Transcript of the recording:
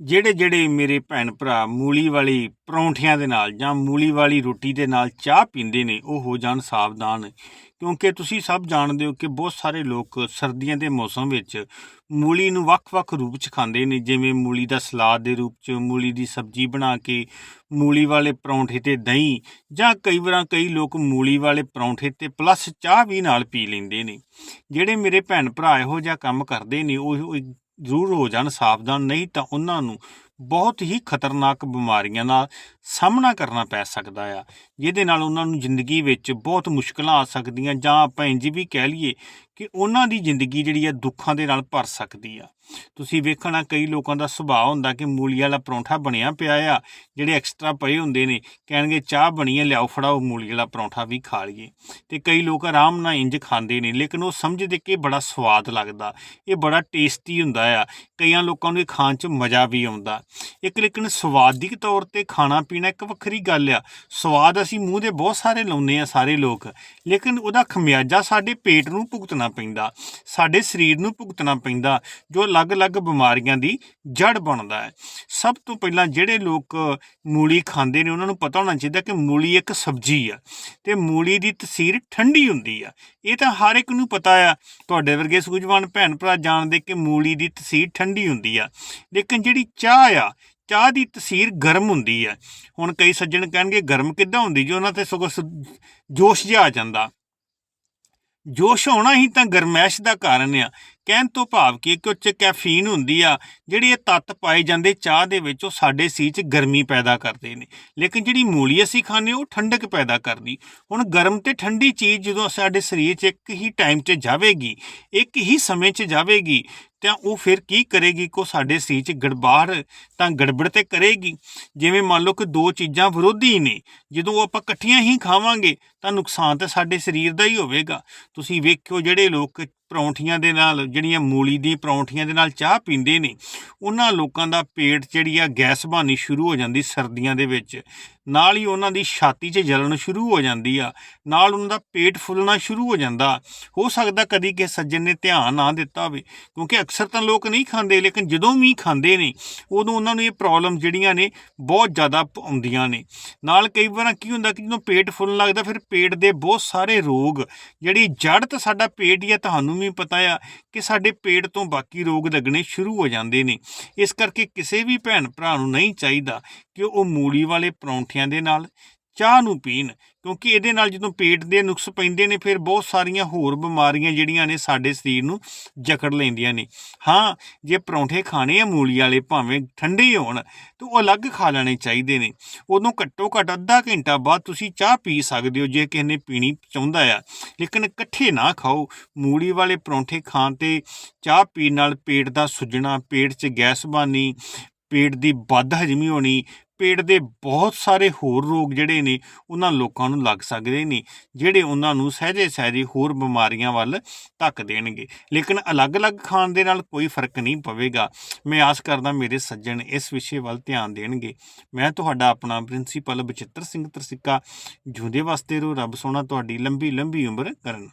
ਜਿਹੜੇ ਜਿਹੜੇ ਮੇਰੇ ਭੈਣ ਭਰਾ ਮੂਲੀ ਵਾਲੀ ਪਰੌਂਠਿਆਂ ਦੇ ਨਾਲ ਜਾਂ ਮੂਲੀ ਵਾਲੀ ਰੋਟੀ ਦੇ ਨਾਲ ਚਾਹ ਪੀਂਦੇ ਨੇ, ਉਹ ਹੋ ਜਾਣ ਸਾਵਧਾਨ। ਕਿਉਂਕਿ ਤੁਸੀਂ ਸਭ ਜਾਣਦੇ ਹੋ ਕਿ ਬਹੁਤ ਸਾਰੇ ਲੋਕ ਸਰਦੀਆਂ ਦੇ ਮੌਸਮ ਵਿੱਚ ਮੂਲੀ ਨੂੰ ਵੱਖ-ਵੱਖ ਰੂਪ 'ਚ ਖਾਂਦੇ ਨੇ, ਜਿਵੇਂ ਮੂਲੀ ਦਾ ਸਲਾਦ ਦੇ ਰੂਪ 'ਚ, ਮੂਲੀ ਦੀ ਸਬਜ਼ੀ ਬਣਾ ਕੇ, ਮੂਲੀ ਵਾਲੇ ਪਰੌਂਠੇ ਤੇ ਦਹੀਂ, ਜਾਂ ਕਈ ਵਾਰਾਂ ਕਈ ਲੋਕ ਮੂਲੀ ਵਾਲੇ ਪਰੌਂਠੇ ਤੇ ਪਲੱਸ ਚਾਹ ਵੀ ਨਾਲ ਪੀ ਲੈਂਦੇ ਨੇ। ਜਿਹੜੇ ਮੇਰੇ ਭੈਣ ਭਰਾ ਇਹੋ ਜਿਹਾ ਕੰਮ ਕਰਦੇ ਨੇ ਉਹ ਉਹ ਜ਼ਰੂਰ ਹੋ ਜਾਣ ਸਾਵਧਾਨ ਨਹੀਂ ਤਾਂ ਉਹਨਾਂ ਨੂੰ ਬਹੁਤ ਹੀ ਖਤਰਨਾਕ ਬਿਮਾਰੀਆਂ ਨਾਲ ਸਾਹਮਣਾ ਕਰਨਾ ਪੈ ਸਕਦਾ ਆ। ਜਿਹਦੇ ਨਾਲ ਉਹਨਾਂ ਨੂੰ ਜ਼ਿੰਦਗੀ ਵਿੱਚ ਬਹੁਤ ਮੁਸ਼ਕਲਾਂ ਆ ਸਕਦੀਆਂ ਜਾਂ ਆਪਾਂ ਇੰਜ ਵੀ ਕਹਿ ਲਈਏ ਕਿ ਉਹਨਾਂ ਦੀ ਜ਼ਿੰਦਗੀ ਜਿਹੜੀ ਆ ਦੁੱਖਾਂ ਦੇ ਨਾਲ ਭਰ ਸਕਦੀ ਆ। ਤੁਸੀਂ ਵੇਖਣਾ ਕਈ ਲੋਕਾਂ ਦਾ ਸੁਭਾਅ ਹੁੰਦਾ ਕਿ ਮੂਲੀ ਵਾਲਾ ਪਰੌਂਠਾ ਬਣਿਆ ਪਿਆ ਆ, ਜਿਹੜੇ ਐਕਸਟਰਾ ਪਏ ਹੁੰਦੇ ਨੇ, ਕਹਿਣਗੇ ਚਾਹ ਬਣੀ ਹੈ ਲਿਆਓ ਫੜਾਓ ਮੂਲੀ ਵਾਲਾ ਪਰੌਂਠਾ ਵੀ ਖਾ ਲਈਏ। ਤੇ ਕਈ ਲੋਕ ਆਰਾਮ ਨਾਲ ਇੰਜ ਖਾਂਦੇ ਨੇ, ਲੇਕਿਨ ਉਹ ਸਮਝਦੇ ਕਿ ਇਹ ਬੜਾ ਸਵਾਦ ਲੱਗਦਾ, ਇਹ ਬੜਾ ਟੇਸਟੀ ਹੁੰਦਾ ਆ। ਕਈਆਂ ਲੋਕਾਂ ਨੂੰ ਇਹ ਖਾਣ 'ਚ ਮਜ਼ਾ ਵੀ ਆਉਂਦਾ। ਇੱਕ ਲੇਕਿਨ ਸਵਾਦਿਕ ਤੌਰ ਤੇ ਖਾਣਾ ਪੀਣਾ ਇੱਕ ਵੱਖਰੀ ਗੱਲ ਆ। ਸਵਾਦ ਅਸੀਂ ਮੂੰਹ ਦੇ ਬਹੁਤ ਸਾਰੇ ਲਾਉਂਦੇ ਆ ਸਾਰੇ ਲੋਕ। ਲੇਕਿਨ ਉਹਦਾ ਖਮਿਆਜਾ ਸਾਡੇ ਪੇਟ ਨੂੰ ਭੁਗਤਣਾ ਪੈਂਦਾ, ਸਾਡੇ ਸਰੀਰ ਨੂੰ ਭੁਗਤਣਾ ਪੈਂਦਾ, ਜੋ ਅਲੱਗ-ਅਲੱਗ ਬਿਮਾਰੀਆਂ ਦੀ ਜੜ ਬਣਦਾ ਹੈ। ਸਭ ਤੋਂ ਪਹਿਲਾਂ ਜਿਹੜੇ ਲੋਕ ਮੂਲੀ ਖਾਂਦੇ ਨੇ, ਉਹਨਾਂ ਨੂੰ ਪਤਾ ਹੋਣਾ ਚਾਹੀਦਾ ਕਿ ਮੂਲੀ ਇੱਕ ਸਬਜ਼ੀ ਆ ਤੇ ਮੂਲੀ ਦੀ ਤਸੀਰ ਠੰਡੀ ਹੁੰਦੀ ਆ। ਇਹ ਤਾਂ ਹਰ ਇੱਕ ਨੂੰ ਪਤਾ ਆ। ਤੁਹਾਡੇ ਵਰਗੇ ਸੂਝਵਾਨ ਭੈਣ ਭਰਾ ਜਾਣਦੇ ਕਿ ਮੂਲੀ ਦੀ ਤਸੀਰ ਠੰਡੀ ਹੁੰਦੀ ਆ। ਲੇਕਿਨ ਜਿਹੜੀ ਚਾਹ ਆ। ਚਾਹ ਦੀ ਤਸੀਰ ਗਰਮ ਹੁੰਦੀ ਆ। ਹੁਣ ਕਈ ਸੱਜਣ ਕਹਿਣਗੇ, ਗਰਮ ਕਿੱਦਾਂ ਹੁੰਦੀ? ਜੀ ਉਹਨਾਂ ਤੇ ਸਗੋਂ ਸ- ਜੋਸ਼ ਜਿਹਾ ਆ ਜਾਂਦਾ। ਜੋਸ਼ ਹੋਣਾ ਹੀ ਤਾਂ ਗਰਮੈਸ਼ ਦਾ ਕਾਰਨ ਆ। ਕਹਿਣ ਤੋਂ ਭਾਵ ਕੀ ਕਿ ਉਹ 'ਚ ਕੈਫੀਨ ਹੁੰਦੀ ਆ, ਜਿਹੜੀ ਇਹ ਤੱਤ ਪਾਏ ਜਾਂਦੇ ਚਾਹ ਦੇ ਵਿੱਚ, ਉਹ ਸਾਡੇ ਸਰੀਰ 'ਚ ਗਰਮੀ ਪੈਦਾ ਕਰਦੇ ਨੇ। ਲੇਕਿਨ ਜਿਹੜੀ ਮੂਲੀ ਅਸੀਂ ਖਾਂਦੇ ਉਹ ਠੰਡਕ ਪੈਦਾ ਕਰਦੀ। ਹੁਣ ਗਰਮ ਤੇ ਠੰਡੀ ਚੀਜ਼ ਜਦੋਂ ਸਾਡੇ ਸਰੀਰ 'ਚ ਇੱਕ ਹੀ ਟਾਈਮ 'ਚ ਜਾਵੇਗੀ, ਇੱਕ ਹੀ ਸਮੇਂ 'ਚ ਜਾਵੇਗੀ, ਤਾਂ ਉਹ ਫਿਰ ਕੀ ਕਰੇਗੀ ਕੋ ਸਾਡੇ ਸਰੀਰ 'ਚ ਗੜਬਾੜ, ਤਾਂ ਗੜਬੜ ਤੇ ਕਰੇਗੀ। ਜਿਵੇਂ ਮੰਨ ਲਓ ਕਿ ਦੋ ਚੀਜ਼ਾਂ ਵਿਰੋਧੀ ਨੇ, ਜਦੋਂ ਉਹ ਆਪਾਂ ਇਕੱਠੀਆਂ ਹੀ ਖਾਵਾਂਗੇ, ਤਾਂ ਨੁਕਸਾਨ ਤਾਂ ਸਾਡੇ ਸਰੀਰ ਦਾ ਹੀ ਹੋਵੇਗਾ। ਤੁਸੀਂ ਵੇਖਿਓ ਜਿਹੜੇ ਲੋਕ ਪਰੌਂਠੀਆਂ ਦੇ ਨਾਲ, ਜਿਹੜੀਆਂ ਮੂਲੀ ਦੀ ਪਰੌਂਠੀਆਂ ਦੇ ਨਾਲ ਚਾਹ ਪੀਂਦੇ ਨੇ, ਉਹਨਾਂ ਲੋਕਾਂ ਦਾ ਪੇਟ ਜਿਹੜੀ ਆ ਗੈਸ ਬਣਨੀ ਸ਼ੁਰੂ ਹੋ ਜਾਂਦੀ ਸਰਦੀਆਂ ਦੇ ਵਿੱਚ। ਨਾਲ ਹੀ ਉਹਨਾਂ ਦੀ ਛਾਤੀ 'ਚ ਜਲਣ ਸ਼ੁਰੂ ਹੋ ਜਾਂਦੀ ਆ। ਨਾਲ ਉਹਨਾਂ ਦਾ ਪੇਟ ਫੁੱਲਣਾ ਸ਼ੁਰੂ ਹੋ ਜਾਂਦਾ। ਹੋ ਸਕਦਾ ਕਦੀ ਕਿਸੇ ਸੱਜਣ ਨੇ ਧਿਆਨ ਨਾ ਦਿੱਤਾ ਹੋਵੇ, ਕਿਉਂਕਿ ਅਕਸਰ ਤਾਂ ਲੋਕ ਨਹੀਂ ਖਾਂਦੇ, ਲੇਕਿਨ ਜਦੋਂ ਵੀ ਖਾਂਦੇ ਨੇ, ਉਦੋਂ ਉਹਨਾਂ ਨੂੰ ਇਹ ਪ੍ਰੋਬਲਮ ਜਿਹੜੀਆਂ ਨੇ ਬਹੁਤ ਜ਼ਿਆਦਾ ਆਉਂਦੀਆਂ ਨੇ। ਨਾਲ ਕਈ ਵਾਰ ਕੀ ਹੁੰਦਾ ਕਿ ਜਦੋਂ ਪੇਟ ਫੁੱਲਣ ਲੱਗਦਾ, ਫਿਰ ਪੇਟ ਦੇ ਬਹੁਤ ਸਾਰੇ ਰੋਗ, ਜਿਹੜੀ ਜੜ ਤਾਂ ਸਾਡਾ ਪੇਟ ਹੀ ਆ, ਤੁਹਾਨੂੰ ਵੀ ਪਤਾ ਆ ਕਿ ਸਾਡੇ ਪੇਟ ਤੋਂ ਬਾਕੀ ਰੋਗ ਲੱਗਣੇ ਸ਼ੁਰੂ ਹੋ ਜਾਂਦੇ ਨੇ। ਇਸ ਕਰਕੇ ਕਿਸੇ ਵੀ ਭੈਣ ਭਰਾ ਨੂੰ ਨਹੀਂ ਚਾਹੀਦਾ ਕਿ ਉਹ ਮੂਲੀ ਵਾਲੇ ਪਰੌਂਠਿਆਂ ਦੇ ਨਾਲ ਚਾਹ ਨੂੰ ਪੀਣ, ਕਿਉਂਕਿ ਇਹਦੇ ਨਾਲ ਜਦੋਂ ਪੇਟ ਦੇ ਨੁਕਸ ਪੈਂਦੇ ਨੇ, ਫਿਰ ਬਹੁਤ ਸਾਰੀਆਂ ਹੋਰ ਬਿਮਾਰੀਆਂ ਜਿਹੜੀਆਂ ਨੇ ਸਾਡੇ ਸਰੀਰ ਨੂੰ ਜਕੜ ਲੈਂਦੀਆਂ ਨੇ। ਹਾਂ, ਜੇ ਪਰੌਂਠੇ ਖਾਣੇ ਆ ਮੂਲੀ ਵਾਲੇ, ਭਾਵੇਂ ਠੰਡੇ ਹੋਣ, ਤਾਂ ਉਹ ਅਲੱਗ ਖਾ ਲੈਣੇ ਚਾਹੀਦੇ ਨੇ। ਉਦੋਂ ਘੱਟੋ ਘੱਟ ਅੱਧਾ ਘੰਟਾ ਬਾਅਦ ਤੁਸੀਂ ਚਾਹ ਪੀ ਸਕਦੇ ਹੋ, ਜੇ ਕਿਸੇ ਨੇ ਪੀਣੀ ਚਾਹੁੰਦਾ ਆ। ਲੇਕਿਨ ਇਕੱਠੇ ਨਾ ਖਾਓ। ਮੂਲੀ ਵਾਲੇ ਪਰੌਂਠੇ ਖਾਣ ਤੇ ਚਾਹ ਪੀਣ ਨਾਲ ਪੇਟ ਦਾ ਸੁੱਜਣਾ, ਪੇਟ 'ਚ ਗੈਸ ਬਣਨੀ, ਪੇਟ ਦੀ ਵੱਧ ਹਜਮੀ ਹੋਣੀ ਪੇਟ ਦੇ ਬਹੁਤ ਸਾਰੇ ਹੋਰ ਰੋਗ ਜਿਹੜੇ ਨੇ, ਉਹਨਾਂ ਲੋਕਾਂ ਨੂੰ ਲੱਗ ਸਕਦੇ ਨੇ, ਜਿਹੜੇ ਉਹਨਾਂ ਨੂੰ ਸਹਿਜੇ ਸਹਿਜੇ ਹੋਰ ਬਿਮਾਰੀਆਂ ਵੱਲ ਧੱਕ ਦੇਣਗੇ। ਲੇਕਿਨ ਅਲੱਗ-ਅਲੱਗ ਖਾਣ ਦੇ ਨਾਲ ਕੋਈ ਫ਼ਰਕ ਨਹੀਂ ਪਵੇਗਾ। ਮੈਂ ਆਸ ਕਰਦਾ ਮੇਰੇ ਸੱਜਣ ਇਸ ਵਿਸ਼ੇ ਵੱਲ ਧਿਆਨ ਦੇਣਗੇ। ਮੈਂ ਤੁਹਾਡਾ ਆਪਣਾ ਪ੍ਰਿੰਸੀਪਲ ਬਚਿੱਤਰ ਸਿੰਘ ਤਰਸਿੱਕਾ ਜੁੰਦੇ ਵਾਸਤੇ ਰੋ ਰੱਬ ਸੋਹਣਾ ਤੁਹਾਡੀ ਲੰਬੀ ਲੰਬੀ ਉਮਰ ਕਰਨ।